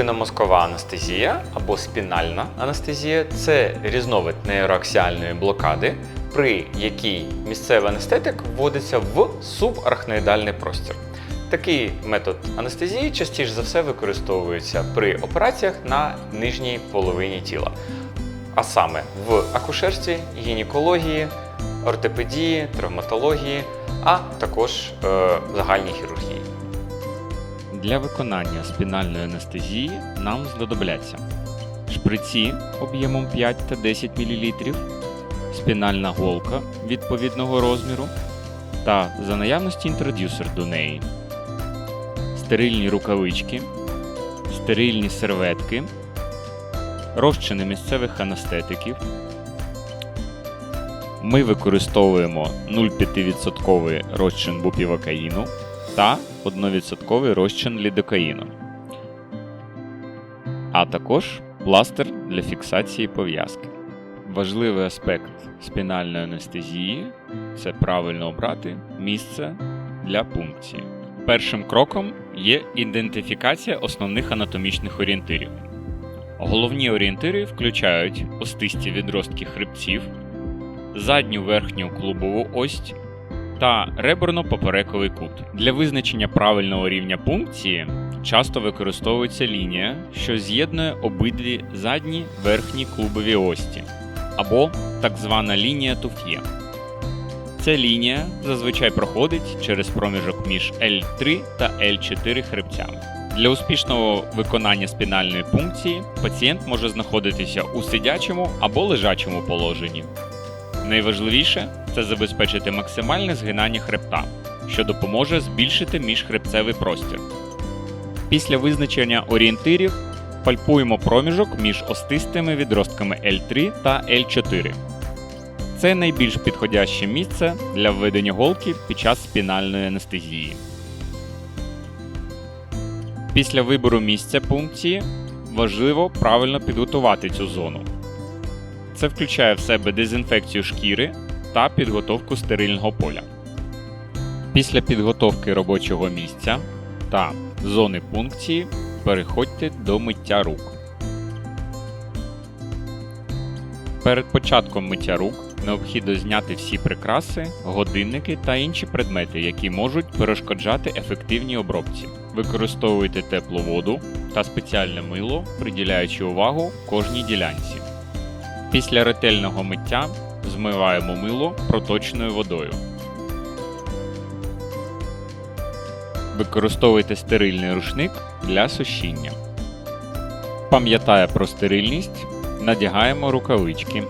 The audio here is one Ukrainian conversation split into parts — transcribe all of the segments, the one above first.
Спинномозкова анестезія або спінальна анестезія це різновид нейроаксіальної блокади, при якій місцевий анестетик вводиться в субарахноїдальний простір. Такий метод анестезії частіше за все використовується при операціях на нижній половині тіла, а саме в акушерстві, гінекології, ортопедії, травматології, а також е, загальній хірургії. Для виконання спінальної анестезії нам знадобляться шприці об'ємом 5 та 10 мл, спінальна голка відповідного розміру та за наявності інтродюсер до неї, стерильні рукавички, стерильні серветки, розчини місцевих анестетиків. Ми використовуємо 0,5% розчин бупівакаїну та 1% розчин лідокаїну, а також пластир для фіксації пов'язки. Важливий аспект спінальної анестезії це правильно обрати місце для пункції. Першим кроком є ідентифікація основних анатомічних орієнтирів. Головні орієнтири включають остисті відростки хребців, задню верхню клубову ось та реберно-поперековий кут. Для визначення правильного рівня пункції часто використовується лінія, що з'єднує обидві задні верхні клубові ості, або так звана лінія туф'є. Ця лінія зазвичай проходить через проміжок між L3 та L4 хребцями. Для успішного виконання спінальної пункції пацієнт може знаходитися у сидячому або лежачому положенні. Найважливіше це забезпечити максимальне згинання хребта, що допоможе збільшити міжхребцевий простір. Після визначення орієнтирів пальпуємо проміжок між остистими відростками L3 та L4. Це найбільш підходяще місце для введення голки під час спінальної анестезії. Після вибору місця пункції важливо правильно підготувати цю зону. Це включає в себе дезінфекцію шкіри та підготовку стерильного поля. Після підготовки робочого місця та зони пункції переходьте до миття рук. Перед початком миття рук необхідно зняти всі прикраси, годинники та інші предмети, які можуть перешкоджати ефективній обробці. Використовуйте теплу воду та спеціальне мило, приділяючи увагу кожній ділянці. Після ретельного миття змиваємо мило проточною водою. Використовуйте стерильний рушник для сушіння. Пам'ятає про стерильність, надягаємо рукавички.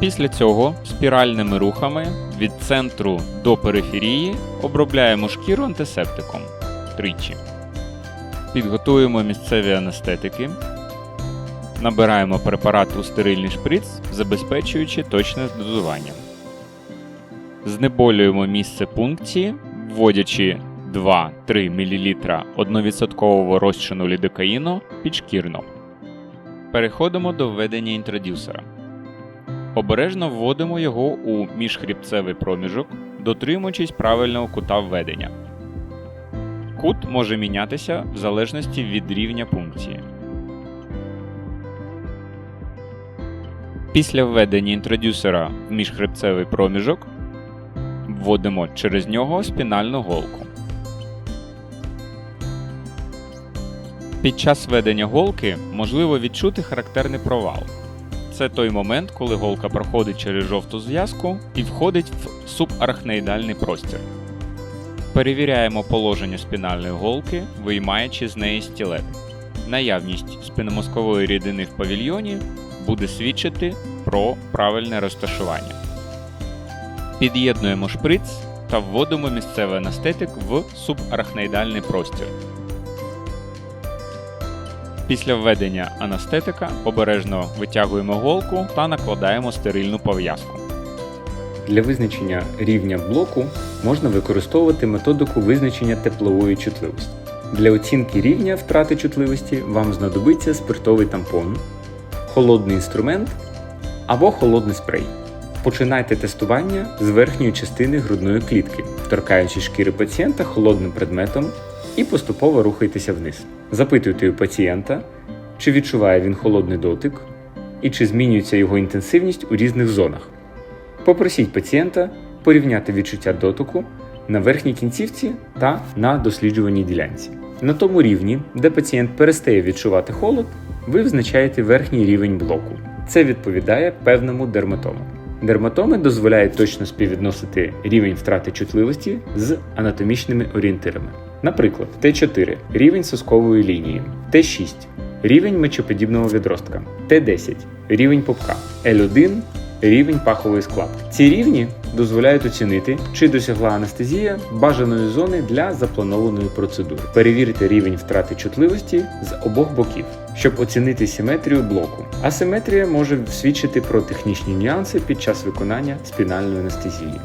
Після цього спіральними рухами від центру до периферії обробляємо шкіру антисептиком тричі. Підготуємо місцеві анестетики. Набираємо препарат у стерильний шприц, забезпечуючи точне дозування. Знеболюємо місце пункції, вводячи 2-3 мл 1% розчину лідокаїну підшкірно. Переходимо до введення інтродюсера. Обережно вводимо його у міжхребцевий проміжок, дотримуючись правильного кута введення. Кут може мінятися в залежності від рівня пункції. Після введення інтродюсера в міжхребцевий проміжок вводимо через нього спінальну голку. Під час введення голки можливо відчути характерний провал. Це той момент, коли голка проходить через жовту зв'язку і входить в субарахноїдальний простір. Перевіряємо положення спінальної голки, виймаючи з неї стілет. Наявність спинномозкової рідини в павільйоні буде свідчити про правильне розташування. Під'єднуємо шприц та вводимо місцевий анестетик в субарахноїдальний простір. Після введення анестетика обережно витягуємо голку та накладаємо стерильну пов'язку. Для визначення рівня блоку можна використовувати методику визначення теплової чутливості. Для оцінки рівня втрати чутливості вам знадобиться спиртовий тампон, холодний інструмент або холодний спрей. Починайте тестування з верхньої частини грудної клітки, торкаючи шкіри пацієнта холодним предметом і поступово рухайтеся вниз. Запитуйте у пацієнта, чи відчуває він холодний дотик і чи змінюється його інтенсивність у різних зонах. Попросіть пацієнта порівняти відчуття дотику на верхній кінцівці та на досліджуваній ділянці. На тому рівні, де пацієнт перестає відчувати холод, ви визначаєте верхній рівень блоку. Це відповідає певному дерматому. Дерматоми дозволяють точно співвідносити рівень втрати чутливості з анатомічними орієнтирами. Наприклад, Т4 рівень соскової лінії, Т6 рівень мечоподібного відростка, Т10 рівень пупка, L1 рівень пахової складки. Ці рівні дозволяють оцінити, чи досягла анестезія бажаної зони для запланованої процедури. Перевірити рівень втрати чутливості з обох боків, щоб оцінити симетрію блоку. Асиметрія може свідчити про технічні нюанси під час виконання спінальної анестезії.